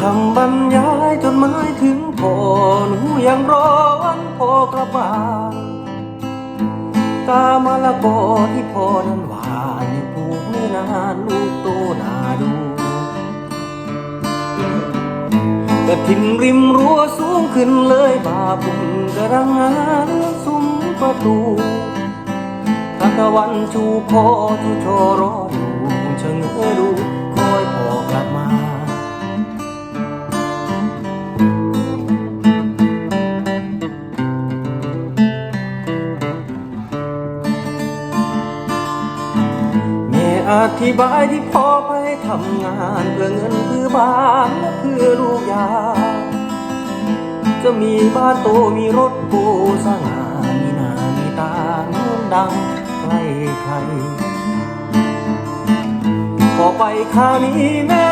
คำบรรยายจนหมายถึงพ่อหนูยังรอวันพ่อกลับบ้านกามะละกอที่พ่อนั้นหวานยังปลูกไม่นานลูกโตนาดูแต่ทิมริมรั้วสูงขึ้นเลยบาปุ่มกระรังงานซุ้มประตูทานตะวันชูคอชูโชรออยู่เชงเอดู อธิบายที่พ่อไปทำงานเพื่อเงินเพื่อบ้านและเพื่อลูกยา จะมีบ้านโตมีรถโบสง่ามีหน้ามีตาเงินดังใกล้ใครพอไปคราวนี้แม่